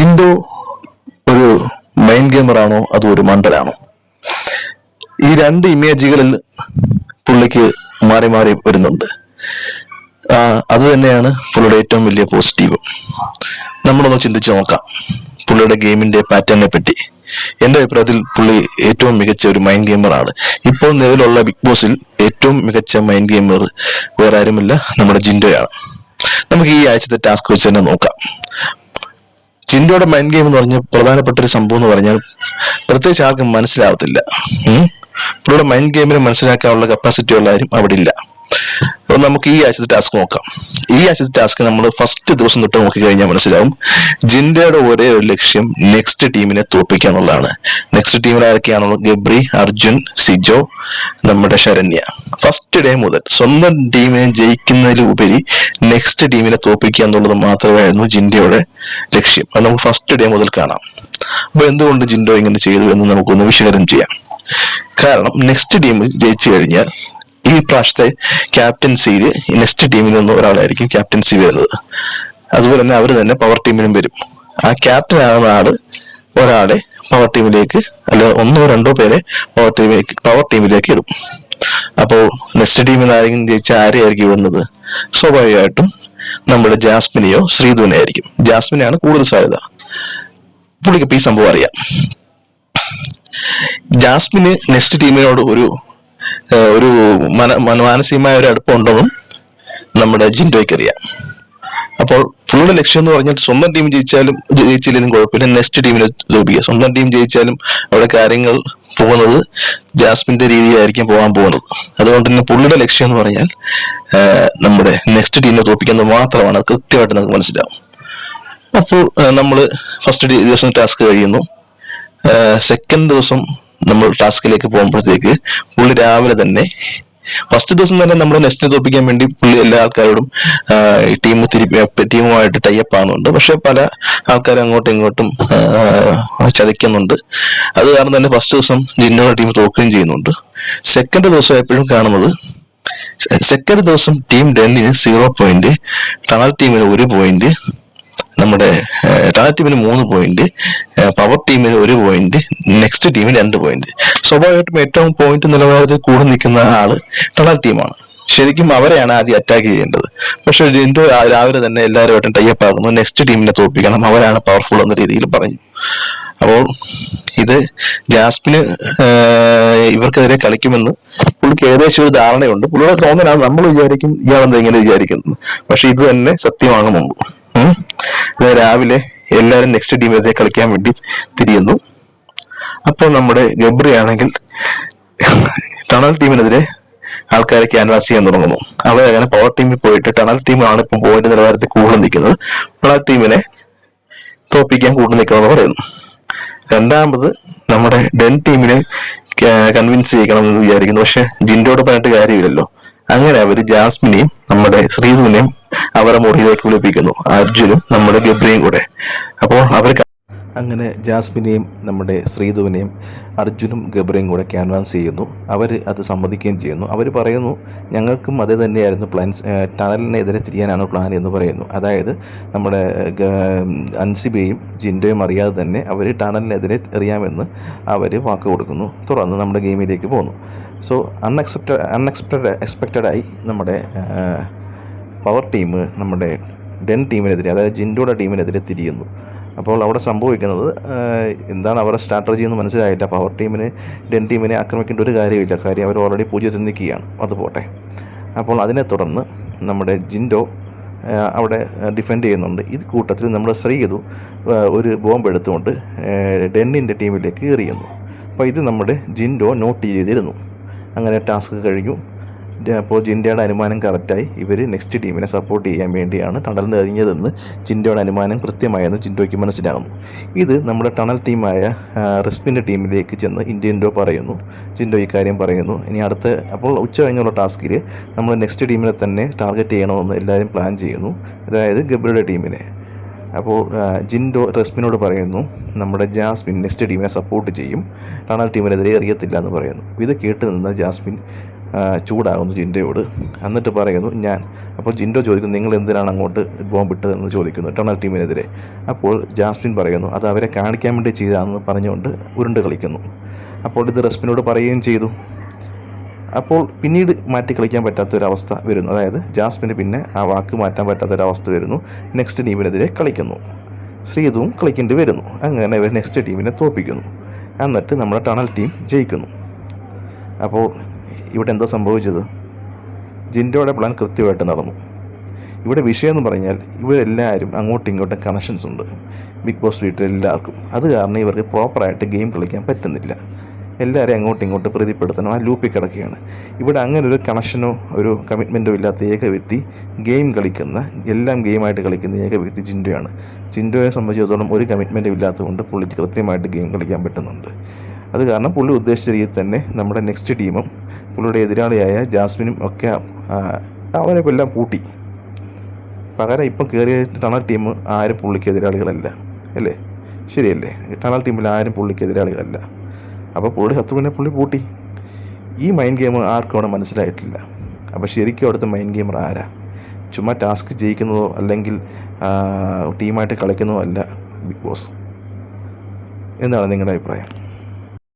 ജിൻഡോ ഒരു മൈൻഡ് ഗെയിമറാണോ അതോ ഒരു മണ്ടലാണോ ഈ രണ്ട് ഇമേജുകളിൽ പുള്ളിക്ക് മാറി മാറി വരുന്നുണ്ട്. അത് തന്നെയാണ് പുള്ളിയുടെ ഏറ്റവും വലിയ പോസിറ്റീവ് നമ്മളൊന്ന് ചിന്തിച്ചു നോക്കാം. പുള്ളിയുടെ ഗെയിമിന്റെ പാറ്റേണിനെ പറ്റി എന്റെ അഭിപ്രായത്തിൽ പുള്ളി ഏറ്റവും മികച്ച ഒരു മൈൻഡ് ഗെയിമറാണ് ഇപ്പോൾ നിലവിലുള്ള ബിഗ് ബോസിൽ ഏറ്റവും മികച്ച മൈൻഡ് ഗെയിമർ വേറെ ആരുമില്ല. നമ്മുടെ ജിൻഡോയാണ്. നമുക്ക് ഈ ആഴ്ചത്തെ ടാസ്ക് വെച്ച് തന്നെ നോക്കാം. ചിന്തയുടെ മൈൻഡ് ഗെയിം എന്ന് പറഞ്ഞ പ്രധാനപ്പെട്ട ഒരു സംഭവം എന്ന് പറഞ്ഞാൽ പ്രത്യേകിച്ച് ആർക്കും മനസ്സിലാവത്തില്ല. പുള്ളിയുടെ മൈൻഡ് ഗെയിമിനെ മനസ്സിലാക്കാനുള്ള കപ്പാസിറ്റി ഉള്ള ആരും അവിടെ ഇല്ല അപ്പൊ നമുക്ക് ഈ ആഴ്ചത്തെ ടാസ്ക് നോക്കാം. ഈ ആഴ്ചത്തെ ടാസ്ക് നമ്മൾ ഫസ്റ്റ് ദിവസം തൊട്ട് നോക്കിക്കഴിഞ്ഞാൽ മനസ്സിലാവും ജിൻഡയുടെ ഒരേ ഒരു ലക്ഷ്യം നെക്സ്റ്റ് ടീമിനെ തോൽപ്പിക്കുക എന്നുള്ളതാണ്. നെക്സ്റ്റ് ടീമിൽ ആരൊക്കെയാണുള്ളത്? ഗബ്രി അർജുൻ സിജോ നമ്മുടെ ശരണ്യ. ഫസ്റ്റ് ഡേ മുതൽ സ്വന്തം ടീമിനെ ജയിക്കുന്നതിലുപരി നെക്സ്റ്റ് ടീമിനെ തോൽപ്പിക്കുക എന്നുള്ളത് മാത്രമായിരുന്നു ജിൻഡയുടെ ലക്ഷ്യം. അത് നമുക്ക് ഫസ്റ്റ് ഡേ മുതൽ കാണാം. അപ്പൊ എന്തുകൊണ്ട് ജിൻഡോ ഇങ്ങനെ ചെയ്തു എന്ന് നമുക്കൊന്ന് വിശകലനം ചെയ്യാം. കാരണം നെക്സ്റ്റ് ടീമിൽ ജയിച്ചു കഴിഞ്ഞാൽ ഈ പ്രാവശ്യത്തെ ക്യാപ്റ്റൻസിയിൽ നെക്സ്റ്റ് ടീമിൽ നിന്ന് ഒരാളായിരിക്കും ക്യാപ്റ്റൻസി വരുന്നത്. അതുപോലെ തന്നെ അവർ തന്നെ പവർ ടീമിനും വരും. ആ ക്യാപ്റ്റൻ ആകുന്ന ആൾ ഒരാളെ പവർ ടീമിലേക്ക് അല്ല ഒന്നോ രണ്ടോ പേരെ പവർ ടീമിലേക്ക് പവർ ടീമിലേക്ക് ഇടും. അപ്പോൾ നെക്സ്റ്റ് ടീമിൽ ആരെങ്കിലും ജയിച്ച ആരെയായിരിക്കും ഇടുന്നത്? സ്വാഭാവികമായിട്ടും നമ്മുടെ ജാസ്മിനെയോ ശ്രീധുവിനെ ആയിരിക്കും. ജാസ്മിനെയാണ് കൂടുതൽ സാധ്യത. പുള്ളിക്ക് ഈ സംഭവം അറിയാം. ജാസ്മിന് നെക്സ്റ്റ് ടീമിനോട് ഒരു ഒരു മന മന- മാനസികമായ ഒരു അടുപ്പമുണ്ടെന്നും നമ്മുടെ ജിൻഡോയ്ക്ക് അറിയാം അപ്പോൾ പുള്ളിയുടെ ലക്ഷ്യം എന്ന് പറഞ്ഞാൽ സ്വന്തം ടീം ജയിച്ചാലും ജയിച്ചില്ലെങ്കിലും കുഴപ്പമില്ല. നെക്സ്റ്റ് ടീമിനെ തോൽപ്പിക്കുക സ്വന്തം ടീം ജയിച്ചാലും അവിടെ കാര്യങ്ങൾ പോകുന്നത് ജാസ്മിന്റെ രീതിയിലായിരിക്കും പോകാൻ പോകുന്നത്. അതുകൊണ്ട് തന്നെ പുള്ളിയുടെ ലക്ഷ്യം എന്ന് പറഞ്ഞാൽ നമ്മുടെ നെക്സ്റ്റ് ടീമിനെ തോൽപ്പിക്കുന്നത് മാത്രമാണ്. അത് കൃത്യമായിട്ട് നമുക്ക് മനസ്സിലാവും. അപ്പോൾ നമ്മൾ ഫസ്റ്റ് ദിവസം ടാസ്ക് കഴിയുന്നു. സെക്കൻഡ് ദിവസം നമ്മൾ ടാസ്കിലേക്ക് പോകുമ്പോഴത്തേക്ക് പുള്ളി രാവിലെ തന്നെ ഫസ്റ്റ് ദിവസം തന്നെ നമ്മൾ നെസ്റ്റിനെ തോപ്പിക്കാൻ വേണ്ടി പുള്ളി എല്ലാ ആൾക്കാരോടും ടീം ടീമുമായിട്ട് ടൈപ്പ് ആകുന്നുണ്ട് പക്ഷെ പല ആൾക്കാരും അങ്ങോട്ടും ഇങ്ങോട്ടും ചതിക്കുന്നുണ്ട്. അത് കാരണം തന്നെ ഫസ്റ്റ് ദിവസം ജിന്നോയുടെ ടീം തോക്കുകയും ചെയ്യുന്നുണ്ട്. സെക്കൻഡ് ദിവസം എപ്പോഴും കാണുന്നത് സെക്കൻഡ് ദിവസം ടീം ഡെന്നിന് സീറോ പോയിന്റ് ടണൽ ടീമിന് ഒരു പോയിന്റ് നമ്മുടെ ടാറ്റ ടീമിന് മൂന്ന് പോയിന്റ് പവർ ടീമിന് ഒരു പോയിന്റ് നെക്സ്റ്റ് ടീമിന് രണ്ട് പോയിന്റ് സ്വാഭാവികമായിട്ടും ഏറ്റവും പോയിന്റ് നിലവാരത്തിൽ കൂടെ നിൽക്കുന്ന ആൾ ടണൽ ടീമാണ് ശരിക്കും അവരെയാണ് ആദ്യം അറ്റാക്ക് ചെയ്യേണ്ടത്. പക്ഷെ ജിൻഡോ രാവിലെ തന്നെ എല്ലാവരുമായിട്ടും ടൈപ്പ് ആകുന്നു. നെക്സ്റ്റ് ടീമിനെ തോൽപ്പിക്കണം. അവരാണ് പവർഫുൾ എന്ന രീതിയിൽ പറഞ്ഞു. അപ്പോൾ ഇത് ജാസ്മിന് ഇവർക്കെതിരെ കളിക്കുമെന്ന് പുള്ളിക്ക് ഏകദേശം ഒരു ധാരണയുണ്ട്. പുള്ളിയുടെ തോന്നലാണ്. നമ്മൾ വിചാരിക്കും ഇയാളെന്താ ഇങ്ങനെ വിചാരിക്കുന്നത്. പക്ഷെ ഇത് തന്നെ സത്യമാകും മുമ്പ് ഉം. ഇത് രാവിലെ എല്ലാവരും നെക്സ്റ്റ് ടീമിനെതിരെ കളിക്കാൻ വേണ്ടി തിരിയുന്നു. അപ്പോൾ നമ്മുടെ ഗബ്രി ആണെങ്കിൽ ടണൽ ടീമിനെതിരെ ആൾക്കാരെ ക്യാൻവാസ് ചെയ്യാൻ തുടങ്ങുന്നു. അവർ അങ്ങനെ പവർ ടീമിൽ പോയിട്ട് ടണൽ ടീമാണ് ഇപ്പം പോയിന്റ് നിലവാരത്തിൽ കൂടുതൽ നിൽക്കുന്നത്. ടണൽ ടീമിനെ തോപ്പിക്കാൻ കൂടുതൽ നിൽക്കണമെന്ന് പറയുന്നു. രണ്ടാമത് നമ്മുടെ ഡെൻ ടീമിനെ കൺവിൻസ് ചെയ്യണം എന്ന് വിചാരിക്കുന്നു. പക്ഷെ ജിൻഡോട് പറഞ്ഞിട്ട് കാര്യമില്ലല്ലോ. അങ്ങനെ അവർ ജാസ്മിനെയും നമ്മുടെ ശ്രീധുവിനെയും അവരുടെ മുറിയിലേക്ക് വിളിപ്പിക്കുന്നു അർജുനും നമ്മുടെ ഗബ്രിയും കൂടെ. അപ്പോൾ അവർ അങ്ങനെ ജാസ്മിനെയും നമ്മുടെ ശ്രീധുവിനെയും അർജുനും ഗബ്രയും കൂടെ ക്യാൻവാസ് ചെയ്യുന്നു. അവർ അത് സമ്മതിക്കുകയും ചെയ്യുന്നു. അവർ പറയുന്നു ഞങ്ങൾക്കും അത് തന്നെയായിരുന്നു പ്ലാൻസ് ടണലിനെതിരെ തിരിയാനാണ് പ്ലാൻ എന്ന് പറയുന്നു. അതായത് നമ്മുടെ അൻസിബയും ജിൻഡയും അറിയാതെ തന്നെ അവർ ടണലിനെതിരെ എറിയാമെന്ന് അവർ വാക്ക് കൊടുക്കുന്നു. തുടർന്ന് നമ്മുടെ ഗെയിമിലേക്ക് പോകുന്നു സോ അൺഎക്സെപ്റ്റഡ് അൺഎക്സ്പെക്റ്റഡ് എക്സ്പെക്റ്റഡായി നമ്മുടെ പവർ ടീം നമ്മുടെ ഡെൻ ടീമിനെതിരെ അതായത് ജിൻഡോയുടെ ടീമിനെതിരെ തിരിയുന്നു. അപ്പോൾ അവിടെ സംഭവിക്കുന്നത് എന്താണ് അവരുടെ സ്ട്രാറ്റജി എന്ന് മനസ്സിലായില്ല. പവർ ടീമിന് ഡെൻ ടീമിനെ ആക്രമിക്കേണ്ട ഒരു കാര്യമില്ല. കാര്യം അവർ ഓൾറെഡി പൂജ്യത്തിൽ നിൽക്കുകയാണ്. അത് പോട്ടെ. അപ്പോൾ അതിനെ തുടർന്ന് നമ്മുടെ ജിൻഡോ അവിടെ ഡിഫെൻഡ് ചെയ്യുന്നുണ്ട്. ഇത് കൂട്ടത്തിൽ നമ്മുടെ ശ്രീതു ഒരു ബോംബ് എടുത്തുകൊണ്ട് ഡെന്നിന്റെ ടീമിലേക്ക് എറിയുന്നു അപ്പോൾ ഇത് നമ്മുടെ ജിൻഡോ നോട്ട് ചെയ്തിരുന്നു. അങ്ങനെ ടാസ്ക് കഴിഞ്ഞു. അപ്പോൾ ജിൻഡയുടെ അനുമാനം കറക്റ്റായി ഇവർ നെക്സ്റ്റ് ടീമിനെ സപ്പോർട്ട് ചെയ്യാൻ വേണ്ടിയാണ് ടണൽ നിറഞ്ഞതെന്ന് ജിൻഡയുടെ അനുമാനം കൃത്യമായെന്ന് ജിൻഡോയ്ക്ക് മനസ്സിലാകുന്നു. ഇത് നമ്മുടെ ടണൽ ടീമായ ആ, റിസ്പിന്റെ ടീമിലേക്ക് ചെന്ന് ഇന്ത്യൻഡോ പറയുന്നു. ജിൻഡോ ഈ കാര്യം പറയുന്നു. ഇനി അടുത്ത അപ്പോൾ ഉച്ച കഴിഞ്ഞുള്ള ടാസ്കിൽ നമ്മൾ നെക്സ്റ്റ് ടീമിനെ തന്നെ ടാർഗറ്റ് ചെയ്യണമെന്ന് എല്ലാവരും പ്ലാൻ ചെയ്യുന്നു. അതായത് ഗബ്രിയുടെ ടീമിനെ അപ്പോൾ ജിൻഡോ റെസ്മിനോട് പറയുന്നു നമ്മുടെ ജാസ്മിൻ നെക്സ്റ്റ് ടീമിനെ സപ്പോർട്ട് ചെയ്യും. ടണൽ ടീമിനെതിരെ അറിയത്തില്ല എന്ന് പറയുന്നു. ഇത് കേട്ട് നിന്ന് ജാസ്മിൻ ചൂടാകുന്നു ജിൻഡോയോട്. എന്നിട്ട് പറയുന്നു ഞാൻ. അപ്പോൾ ജിൻഡോ ചോദിക്കുന്നു നിങ്ങൾ എന്തിനാണ് അങ്ങോട്ട് ബോംബിട്ടതെന്ന് ചോദിക്കുന്നു ടണൽ ടീമിനെതിരെ. അപ്പോൾ ജാസ്മിൻ പറയുന്നു അത് അവരെ കാണിക്കാൻ വേണ്ടി ചെയ്താണെന്ന് പറഞ്ഞുകൊണ്ട് ഉരുണ്ട് കളിക്കുന്നു. അപ്പോൾ ഇത് റെസ്മിനോട് പറയുകയും ചെയ്തു. അപ്പോൾ പിന്നീട് മാറ്റി കളിക്കാൻ പറ്റാത്തൊരവസ്ഥ വരുന്നു. അതായത് ജാസ്മിന് പിന്നെ ആ വാക്ക് മാറ്റാൻ പറ്റാത്തൊരവസ്ഥ വരുന്നു. നെക്സ്റ്റ് ടീമിനെതിരെ കളിക്കുന്നു. ശ്രീതുവും കളിക്കേണ്ടി വരുന്നു. അങ്ങനെ ഇവർ നെക്സ്റ്റ് ടീമിനെ തോപ്പിക്കുന്നു. എന്നിട്ട് നമ്മുടെ ടണൽ ടീം ജയിക്കുന്നു. അപ്പോൾ ഇവിടെ എന്താ സംഭവിച്ചത്? ജിൻഡോയുടെ പ്ലാൻ കൃത്യമായിട്ട് നടന്നു. ഇവിടെ വിഷയം എന്ന് പറഞ്ഞാൽ ഇവരെല്ലാവരും അങ്ങോട്ടും ഇങ്ങോട്ടും കണക്ഷൻസ് ഉണ്ട്. ബിഗ് ബോസ് വീട്ടിൽ എല്ലാവർക്കും അത് കാരണം ഇവർക്ക് പ്രോപ്പറായിട്ട് ഗെയിം കളിക്കാൻ പറ്റുന്നില്ല. എല്ലാവരെയും അങ്ങോട്ടും ഇങ്ങോട്ടും പ്രീതിപ്പെടുത്തണം. ആ ലൂപ്പിൽ കിടക്കുകയാണ്. ഇവിടെ അങ്ങനെ ഒരു കണക്ഷനോ ഒരു കമ്മിറ്റ്മെന്റോ ഇല്ലാത്ത ഏക വ്യക്തി ഗെയിം കളിക്കുന്ന എല്ലാം ഗെയിമായിട്ട് കളിക്കുന്ന ഏക വ്യക്തി ജിൻഡോയാണ്. ജിൻഡോയെ സംബന്ധിച്ചിടത്തോളം ഒരു കമ്മിറ്റ്മെന്റും ഇല്ലാത്തതുകൊണ്ട് പുള്ളിക്ക് കൃത്യമായിട്ട് ഗെയിം കളിക്കാൻ പറ്റുന്നുണ്ട്. അത് കാരണം പുള്ളി ഉദ്ദേശിച്ച രീതിയിൽ തന്നെ നമ്മുടെ നെക്സ്റ്റ് ടീമും പുള്ളിയുടെ എതിരാളിയായ ജാസ്മിനും ഒക്കെ അവരെ എല്ലാം പൂട്ടി. പകരം ഇപ്പം കയറിയ ടണൽ ടീം ആരും പുള്ളിക്ക് എതിരാളികളല്ല. അല്ലേ? ശരിയല്ലേ? ടണൽ ടീമിൽ ആരും പുള്ളിക്ക് എതിരാളികളല്ല. അപ്പോൾ പുള്ളി ശത്രുവിനെ പുള്ളി പൂട്ടി. ഈ മൈൻഡ് ഗെയിം ആർക്കും അവിടെ മനസ്സിലായിട്ടില്ല. അപ്പോൾ ശരിക്കും അവിടുത്തെ മൈൻഡ് ഗെയിമർ ആരാ? ചുമ്മാ ടാസ്ക് ജയിക്കുന്നതോ അല്ലെങ്കിൽ ടീമായിട്ട് കളിക്കുന്നതോ അല്ല ബിഗ് ബോസ് എന്താണ് നിങ്ങളുടെ അഭിപ്രായം?